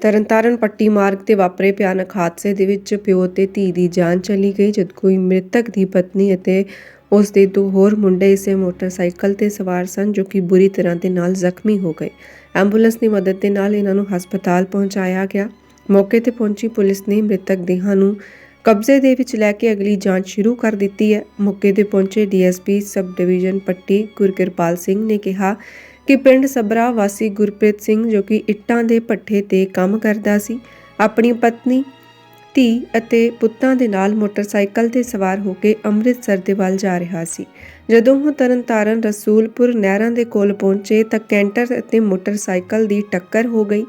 ਤਰਨਤਾਰਨ ਪੱਟੀ ਮਾਰਗ ਤੇ ਵਾਪਰੇ ਭਿਆਨਕ ਹਾਦਸੇ ਦੇ ਵਿੱਚ ਪਿਓ ਤੇ ਧੀ ਦੀ ਜਾਨ ਚਲੀ ਗਈ, ਜਦ ਕੋਈ ਮ੍ਰਿਤਕ ਦੀ ਪਤਨੀ ਅਤੇ ਉਸ ਦੇ ਦੋ ਹੋਰ ਮੁੰਡੇ ਇਸੇ ਮੋਟਰਸਾਈਕਲ ਤੇ ਸਵਾਰ ਸਨ, ਜੋ ਕਿ ਬੁਰੀ ਤਰ੍ਹਾਂ ਦੇ ਨਾਲ ਜ਼ਖਮੀ ਹੋ ਗਏ। ਐਂਬੂਲੈਂਸ ਦੀ ਮਦਦ ਦੇ ਨਾਲ ਇਹਨਾਂ ਨੂੰ ਹਸਪਤਾਲ ਪਹੁੰਚਾਇਆ ਗਿਆ। ਮੌਕੇ ਤੇ ਪਹੁੰਚੀ ਪੁਲਿਸ ਨੇ ਮ੍ਰਿਤਕ ਦੇਹਾਂ ਨੂੰ ਕਬਜ਼ੇ ਦੇ ਵਿੱਚ ਲੈ ਕੇ ਅਗਲੀ ਜਾਂਚ ਸ਼ੁਰੂ ਕਰ ਦਿੱਤੀ ਹੈ। ਮੌਕੇ ਤੇ ਪਹੁੰਚੇ DSP sub division Patti Gurkirpal Singh ਨੇ ਕਿਹਾ ਕਿ ਪਿੰਡ ਸਬਰਾ ਵਾਸੀ ਗੁਰਪ੍ਰੀਤ ਸਿੰਘ ਜੋ ਕਿ ਇੱਟਾਂ ਦੇ ਭੱਠੇ ਤੇ ਕੰਮ ਕਰਦਾ ਸੀ, ਆਪਣੀ ਪਤਨੀ, ਧੀ ਅਤੇ ਪੁੱਤਾਂ ਦੇ ਨਾਲ ਮੋਟਰਸਾਈਕਲ ਤੇ ਸਵਾਰ ਹੋ ਕੇ ਅੰਮ੍ਰਿਤਸਰ ਦੇ ਵੱਲ ਜਾ ਰਿਹਾ ਸੀ। ਜਦੋਂ ਉਹ ਤਰਨਤਾਰਨ ਰਸੂਲਪੁਰ ਨਹਿਰਾਂ ਦੇ ਕੋਲ ਪਹੁੰਚੇ ਤਾਂ ਕੈਂਟਰ ਅਤੇ ਮੋਟਰਸਾਈਕਲ ਦੀ ਟੱਕਰ ਹੋ ਗਈ।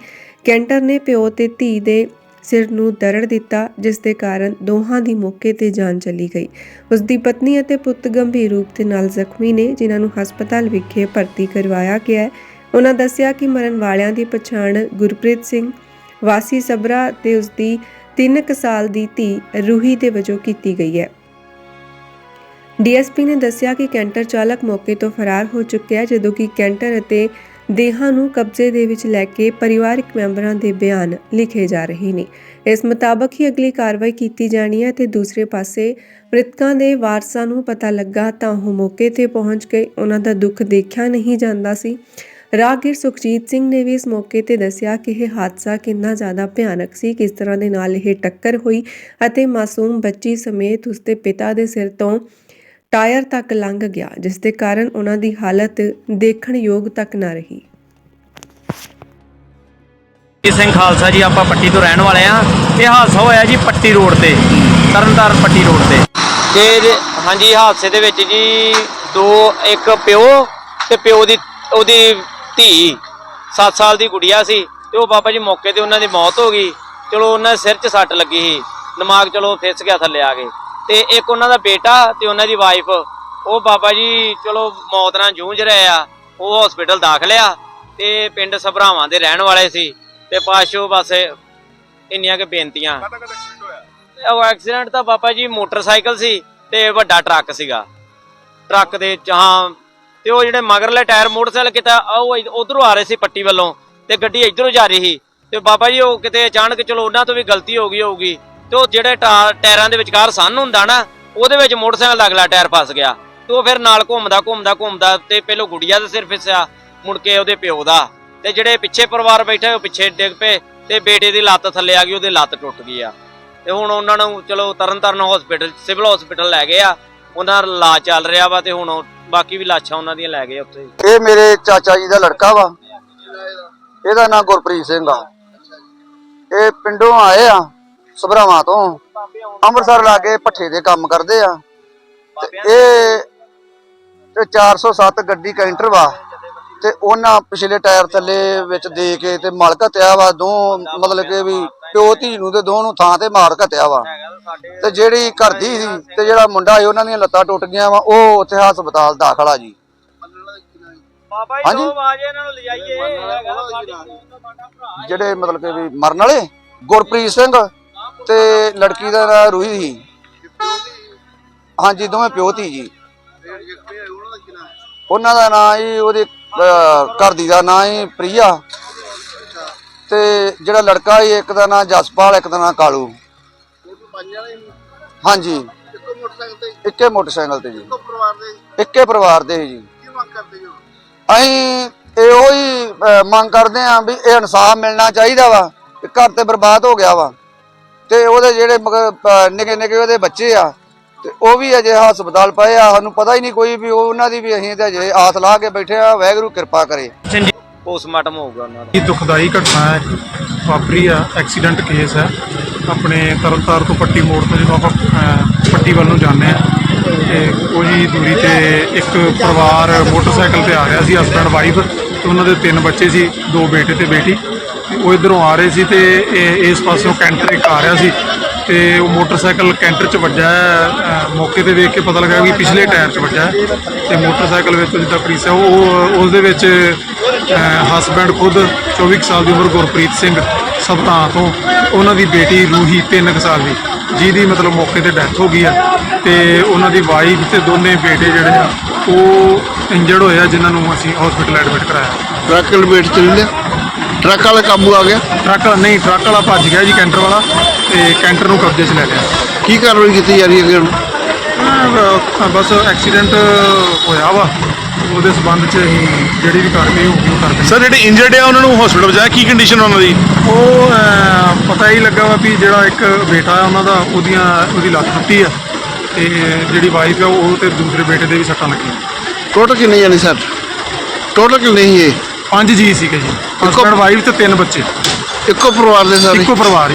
ਕੈਂਟਰ ਨੇ ਪਿਓ ਤੇ ਧੀ ਦੇ ਸਿਰ ਨੂੰ ਦਰੜ ਦਿੱਤਾ, ਜਿਸ ਦੇ ਕਾਰਨ ਦੋਹਾਂ ਦੀ ਮੌਕੇ ਤੇ ਜਾਨ ਚਲੀ ਗਈ। ਉਸ ਦੀ ਪਤਨੀ ਅਤੇ ਪੁੱਤ ਗੰਭੀਰ ਰੂਪ ਦੇ ਨਾਲ ਜ਼ਖਮੀ ਨੇ, ਜਿਨ੍ਹਾਂ ਨੂੰ ਹਸਪਤਾਲ ਵਿਖੇ ਭਰਤੀ ਕਰਵਾਇਆ ਗਿਆ ਹੈ। ਉਹਨਾਂ ਦੱਸਿਆ ਕਿ ਮਰਨ ਵਾਲਿਆਂ ਦੀ ਪਛਾਣ ਗੁਰਪ੍ਰੀਤ ਸਿੰਘ, ਵਾਸੀ ਸਬਰਾ ਤੇ ਉਸ ਦੀ 3 ਸਾਲ ਦੀ ਧੀ ਰੂਹੀ ਦੇ ਵਜੋਂ ਕੀਤੀ ਗਈ ਹੈ। ਡੀਐਸਪੀ ਨੇ ਦੱਸਿਆ ਕਿ ਕੈਂਟਰ ਚਾਲਕ ਮੌਕੇ ਤੋਂ ਫਰਾਰ ਹੋ ਚੁੱਕਿਆ ਜਦੋਂ ਕਿ ਕੈਂਟਰ ਅਤੇ ਦੇਹਾਂ ਨੂੰ ਕਬਜ਼ੇ ਦੇ ਵਿੱਚ ਲੈ ਕੇ ਪਰਿਵਾਰਕ ਮੈਂਬਰਾਂ ਦੇ ਬਿਆਨ ਲਿਖੇ ਜਾ ਰਹੇ ਨੇ। ਇਸ ਮੁਤਾਬਕ ਹੀ ਅਗਲੀ ਕਾਰਵਾਈ ਕੀਤੀ ਜਾਣੀ ਹੈ ਤੇ ਦੂਸਰੇ ਪਾਸੇ ਮ੍ਰਿਤਕਾਂ ਦੇ ਵਾਰਸਾਂ ਨੂੰ ਪਤਾ ਲੱਗਾ ਤਾਂ ਉਹ ਮੌਕੇ ਤੇ ਪਹੁੰਚ ਗਏ। ਉਹਨਾਂ ਦਾ ਦੁੱਖ ਦੇਖਿਆ ਨਹੀਂ ਜਾਂਦਾ ਸੀ। ਰਾਹਗੀਰ ਸੁਖਜੀਤ ਸਿੰਘ ਨੇ ਵੀ ਇਸ ਮੌਕੇ ਤੇ ਦੱਸਿਆ ਕਿ ਇਹ ਹਾਦਸਾ ਕਿੰਨਾ ਜ਼ਿਆਦਾ ਭਿਆਨਕ ਸੀ, ਕਿਸ ਤਰ੍ਹਾਂ ਦੇ ਨਾਲ ਇਹ ਟੱਕਰ ਹੋਈ ਅਤੇ ਮਾਸੂਮ ਬੱਚੀ ਸਮੇਤ ਉਸਦੇ ਪਿਤਾ ਦੇ ਸਿਰ ਤੋਂ ਟਾਇਰ ਤੱਕ ਲੰਘ ਗਿਆ, ਜਿਸ ਦੇ ਕਾਰਨ ਉਹਨਾਂ ਦੀ ਹਾਲਤ ਦੇਖਣ ਯੋਗ ਤੱਕ ਨਾ ਰਹੀ। ਜੀ ਸਿੰਘ ਖਾਲਸਾ ਜੀ, ਆਪਾਂ ਪੱਟੀ ਤੋਂ ਰਹਿਣ ਵਾਲੇ ਆ ਇਹ ਹਾਦਸਾ ਹੋਇਆ ਜੀ ਪੱਟੀ ਰੋਡ ਤੇ, ਤਰਨਤਾਰਨ ਪੱਟੀ ਰੋਡ ਤੇ। ਤੇ ਹਾਂਜੀ, ਹਾਦਸੇ ਦੇ ਵਿੱਚ ਜੀ ਦੋ, ਇੱਕ ਪਿਓ ਤੇ ਪਿਓ ਦੀ, ਉਹਦੀ ਧੀ 7 ਸਾਲ ਦੀ ਗੁੜੀਆ ਸੀ। ਤੇ ਉਹ ਬਾਬਾ ਜੀ ਮੌਕੇ ਤੇ ਉਹਨਾਂ ਦੀ ਮੌਤ ਹੋ ਗਈ। ਚਲੋ, ਉਹਨਾਂ ਦੇ ਸਿਰ 'ਚ ਸੱਟ ਲੱਗੀ ਸੀ। ਦਿਮਾਗ ਚਲੋ ਫਿਸ ਗਿਆ ਥੱਲੇ ਆ ਕੇ। ਤੇ ਇੱਕ ਉਹਨਾਂ ਦਾ ਬੇਟਾ ਤੇ ਉਹਨਾਂ ਦੀ ਵਾਈਫ ਉਹ ਬਾਬਾ ਜੀ ਚਲੋ ਮੌਤ ਨਾਲ ਜੂਝ ਰਹੇ ਆ। ਉਹ ਹਸਪੀਟਲ ਦਾਖਲ ਆ। ਤੇ ਪਿੰਡ ਸਭਰਾਵਾਂ ਦੇ ਰਹਿਣ ਵਾਲੇ ਸੀ। ਤੇ ਪਾਸ਼ੋ ਬਸ ਇੰਨੀਆਂ ਕਿ ਬੇਨਤੀਆਂ। ਉਹ ਐਕਸੀਡੈਂਟ ਤਾਂ ਬਾਬਾ ਜੀ ਮੋਟਰਸਾਈਕਲ ਸੀ ਤੇ ਵੱਡਾ ਟਰੱਕ ਸੀਗਾ। ਟਰੱਕ ਦੇ ਹਾਂ, ਤੇ ਉਹ ਜਿਹੜੇ ਮਗਰਲੇ ਟਾਇਰ ਮੋਟਰਸਾਈਕਲ ਕਿਤੇ, ਉਹ ਉਧਰੋਂ ਆ ਰਹੇ ਸੀ ਪੱਟੀ ਵੱਲੋਂ ਤੇ ਗੱਡੀ ਇਧਰੋਂ ਜਾ ਰਹੀ ਸੀ। ਤੇ ਬਾਬਾ ਜੀ ਉਹ ਕਿਤੇ ਅਚਾਨਕ ਚਲੋ ਉਹਨਾਂ ਤੋਂ ਵੀ ਗਲਤੀ ਹੋ ਗਈ ਹੋਊਗੀ। ਤੇ ਉਹ ਜਿਹੜੇ ਟਾਇਰਾਂ ਦੇ ਵਿਚਕਾਰ ਸੰਨ ਹੁੰਦਾ ਨਾ, ਉਹਦੇ ਵਿੱਚ ਮੋਟਰਸਾਈਕਲ ਦਾ ਅਗਲਾ ਟਾਇਰ ਫਸ ਗਿਆ। ਤੇ ਉਹ ਫਿਰ ਨਾਲ ਘੁੰਮਦਾ ਘੁੰਮਦਾ ਘੁੰਮਦਾ ਤੇ ਪਹਿਲੋਂ ਗੁੜੀਆ ਦਾ ਸਿਰ ਫਿਸਿਆ, ਮੁੜ ਕੇ ਉਹਦੇ ਪਿਓ ਦਾ। ਤੇ ਜਿਹੜੇ ਪਿੱਛੇ ਪਰਿਵਾਰ ਬੈਠੇ ਉਹ ਪਿੱਛੇ ਡਿੱਗ ਪਏ ਤੇ ਬੇਟੇ ਦੀ ਲੱਤ ਥੱਲੇ ਆ ਗਈ, ਉਹਦੀ ਲੱਤ ਟੁੱਟ ਗਈ ਆ। ਤੇ ਹੁਣ ਉਹਨਾਂ ਨੂੰ ਚਲੋ ਤਰਨਤਾਰਨ ਹਸਪੀਟਲ ਸਿਵਲ ਹਸਪੀਟਲ ਲੈ ਗਏ ਆ। ਉਹਨਾਂ ਦਾ ਇਲਾਜ ਚੱਲ ਰਿਹਾ ਵਾ ਤੇ ਹੁਣ ਬਾਕੀ ਵੀ ਲਾਸ਼ਾਂ ਉਹਨਾਂ ਦੀਆਂ ਲੈ ਗਏ ਉੱਥੇ। ਇਹ ਮੇਰੇ ਚਾਚਾ ਜੀ ਦਾ ਲੜਕਾ ਵਾ। ਇਹਦਾ ਨਾਮ ਗੁਰਪ੍ਰੀਤ ਸਿੰਘ ਆ। ਇਹ ਪਿੰਡੋਂ ਆਏ ਆ, ਸਭਰਾਵਾਂ ਤੋਂ। ਅੰਮ੍ਰਿਤਸਰ ਲਾਗੇ ਭੱਠੇ ਦੇ ਕੰਮ ਕਰਦੇ ਆ। ਤੇ ਇਹ ਤੇ 407 ਗੱਡੀ ਕੈਂਟਰ ਵਾ। ਤੇ ਉਹਨਾਂ ਪਿਛਲੇ ਟਾਇਰ ਥੱਲੇ ਵਿੱਚ ਦੇ ਕੇ ਤੇ ਮਲ ਘਤਿਆ ਵਾ ਦੋ ਮਤਲਬ ਕਿ ਵੀ ਪਿਓ ਧੀ ਨੂੰ ਤੇ ਦੋ ਨੂੰ ਥਾਂ ਤੇ ਮਾਰ ਘਤਿਆ ਵਾ। ਤੇ ਜਿਹੜੀ ਘਰ ਦੀ ਸੀ ਤੇ ਜਿਹੜਾ ਮੁੰਡਾ ਸੀ ਉਹਨਾਂ ਦੀਆਂ ਲੱਤਾਂ ਟੁੱਟ ਗਈਆਂ ਵਾ ਉਹ ਉੱਥੇ ਹਸਪਤਾਲ ਦਾਖਲ ਆ ਜੀ। ਬਾਬਾ ਇਹਨਾਂ ਨੂੰ ਲਿਜਾਈਏ ਜਿਹੜੇ ਮਤਲਬ ਕਿ ਵੀ ਮਰਨ ਵਾਲੇ ਗੁਰਪ੍ਰੀਤ ਸਿੰਘ ਤੇ ਲੜਕੀ ਦਾ ਨਾਂ ਰੂਹੀ ਸੀ। ਹਾਂਜੀ ਦੋਵੇਂ ਪਿਓ ਧੀ ਜੀ। ਉਹਨਾਂ ਦਾ ਨਾਂ ਜੀ ਉਹਦੇ ਘਰ ਦੀ ਦਾ ਨਾਂ ਹੀ ਪ੍ਰਿਆ। ਤੇ ਜਿਹੜਾ ਲੜਕਾ ਸੀ ਇੱਕ ਦਾ ਨਾਂ ਜਸਪਾਲ, ਇੱਕ ਦਾ ਨਾਂ ਕਾਲੂ। ਹਾਂਜੀ। ਇੱਕੇ ਮੋਟਰਸਾਈਕਲ ਤੇ ਜੀ। ਇੱਕੇ ਪਰਿਵਾਰ ਦੇ ਸੀ ਜੀ। ਅਸੀਂ ਇਹੋ ਹੀ ਮੰਗ ਕਰਦੇ ਆਂ ਵੀ ਇਹ ਇਨਸਾਫ ਮਿਲਣਾ ਚਾਹੀਦਾ ਵਾ। ਘਰ ਤੇ ਬਰਬਾਦ ਹੋ ਗਿਆ ਵਾ। ਤੇ ਉਹਦੇ ਜਿਹੜੇ ਨਿੱਕੇ ਨਿੱਕੇ ਉਹਦੇ ਬੱਚੇ ਆ ਤੇ ਉਹ ਵੀ ਅਜੇ ਹਸਪਤਾਲ ਪਏ ਆ ਸਾਨੂੰ ਪਤਾ ਹੀ ਨਹੀਂ ਕੋਈ ਵੀ ਉਹ- ਉਹਨਾਂ ਦੀ ਵੀ ਅਸੀਂ ਤੇ ਅਜੇ ਆਸ ਲਾ ਕੇ ਬੈਠੇ ਆ ਵਾਹਿਗੁਰੂ ਕਿਰਪਾ ਕਰੇ। ਪੋਸਟਮਾਰਟਮ ਹੋਊਗਾ ਉਹਨਾਂ ਦਾ। ਇਹ ਦੁਖਦਾਈ ਘਟਨਾ ਹੈ ਵਾਪਰੀ ਆ ਐਕਸੀਡੈਂਟ ਕੇਸ ਹੈ। ਆਪਣੇ ਤਰਨਤਾਰ ਤੋਂ ਪੱਟੀ ਮੋੜ ਤੋਂ ਜਦੋਂ ਆਪਾਂ ਅਹ, ਪੱਟੀ ਵੱਲ ਨੂੰ ਜਾਂਦੇ ਆ ਤੇ ਉਹੀ ਦੂਰੀ ਤੇ ਇੱਕ ਪਰਿਵਾਰ ਮੋਟਰਸਾਈਕਲ ਤੇ ਆ ਰਿਹਾ ਸੀ ਹਸਬੰਡ ਵਾਈਫ ਤੇ ਉਹਨਾਂ ਦੇ ਤਿੰਨ ਬੱਚੇ ਸੀ ਦੋ ਬੇਟੇ ਤੇ ਬੇਟੀ। ਤੇ ਉਹ ਇਧਰੋਂ ਆ ਰਹੇ ਸੀ ਤੇ ਇਹ ਇਸ ਪਾਸਿਓਂ ਕੈਂਟਰ ਇੱਕ ਆ ਰਿਹਾ ਸੀ। ਤੇ ਉਹ ਮੋਟਰਸਾਈਕਲ ਕੈਂਟਰ 'ਚ ਵੱਜਾ ਹੈ। ਮੌਕੇ ਤੇ ਵੇਖ ਕੇ ਪਤਾ ਲੱਗਾ ਕਿ ਪਿਛਲੇ ਟਾਇਰ 'ਚ ਵੱਜਾ ਹੈ। ਤੇ ਮੋਟਰਸਾਈਕਲ ਵਿੱਚ ਜਿੱਦਾਂ ਪ੍ਰੀਸਾ ਉਹ ਉਸ ਦੇ ਵਿੱਚ ਹਸਬੈਂਡ ਖੁਦ 24 ਕੁ ਸਾਲ ਦੀ ਉਮਰ ਗੁਰਪ੍ਰੀਤ ਸਿੰਘ ਸਭਰਾਂ ਤੋਂ ਉਹਨਾਂ ਦੀ ਬੇਟੀ ਰੂਹੀ 3 ਕੁ ਸਾਲ ਦੀ ਜਿਹਦੀ ਮਤਲਬ ਮੌਕੇ ਤੇ ਡੈਥ ਹੋ ਗਈ ਆ ਤੇ ਉਹਨਾਂ ਦੀ ਵਾਈਫ ਤੇ ਦੋਨੇ ਬੇਟੇ ਜਿਹੜੇ ਆ ਉਹ ਇੰਜਰਡ ਹੋਏ ਆ ਜਿਨ੍ਹਾਂ ਨੂੰ ਅਸੀਂ ਹਸਪੀਟਲ ਐਡਮਿਟ ਕਰਾਇਆ। ਟਰੱਕ ਲਪੇਟ ਚ ਲੈ ਲਿਆ? ਟਰੱਕ ਵਾਲਾ ਕਾਬੂ ਆ ਗਿਆ ਟਰੱਕ ਵਾਲਾ ਨਹੀਂ ਟਰੱਕ ਵਾਲਾ ਭੱਜ ਗਿਆ ਜੀ ਕੈਂਟਰ ਵਾਲਾ। ਤੇ ਕੈਂਟਰ ਨੂੰ ਕਬਜ਼ੇ 'ਚ ਲੈ ਲਿਆ। ਕੀ ਕਾਰਵਾਈ ਕੀਤੀ ਜਾ ਰਹੀ ਹੈ ਅੱਗੇ ਹੁਣ? ਅਹ ਬਸ ਐਕਸੀਡੈਂਟ ਹੋਇਆ ਵਾ। ਉਹਦੇ ਸਬੰਧ 'ਚ ਅਸੀਂ ਜਿਹੜੀ ਵੀ ਕਾਰਵਾਈ ਹੋਊਗੀ ਉਹ ਕਰਦੇ ਸਰ ਜਿਹੜੇ ਇੰਜਰਡ ਆ ਉਹਨਾਂ ਨੂੰ ਹਸਪੀਟਲ ਪਹੁੰਚਾਇਆ ਕੀ ਕੰਡੀਸ਼ਨ ਉਹਨਾਂ ਦੀ? ਉਹ ਅਹ, ਪਤਾ ਹੀ ਲੱਗਾ ਵਾ ਵੀ ਜਿਹੜਾ ਇੱਕ ਬੇਟਾ ਆ ਉਹਨਾਂ ਦਾ ਉਹਦੀਆਂ ਉਹਦੀ ਲੱਤ ਟੁੱਟੀ ਆ। ਤੇ ਜਿਹੜੀ ਵਾਈਫ ਆ ਉਹ ਤੇ ਦੂਸਰੇ ਬੇਟੇ ਦੇ ਵੀ ਸੱਟਾਂ ਲੱਗੀਆਂ। ਟੋਟਲ ਕਿੰਨੇ ਜਾਨੀ ਸਰ? ਟੋਟਲ ਕਿੰਨੇ ਸੀ ਇਹ? ਪੰਜ ਜੀ ਸੀਗੇ ਜੀ। ਹਸਬੰਡ ਵਾਈਫ ਤੇ ਤਿੰਨ ਬੱਚੇ। ਇੱਕੋ ਪਰਿਵਾਰ ਦੇ ਸਾਰੇ? ਇੱਕੋ ਪਰਿਵਾਰ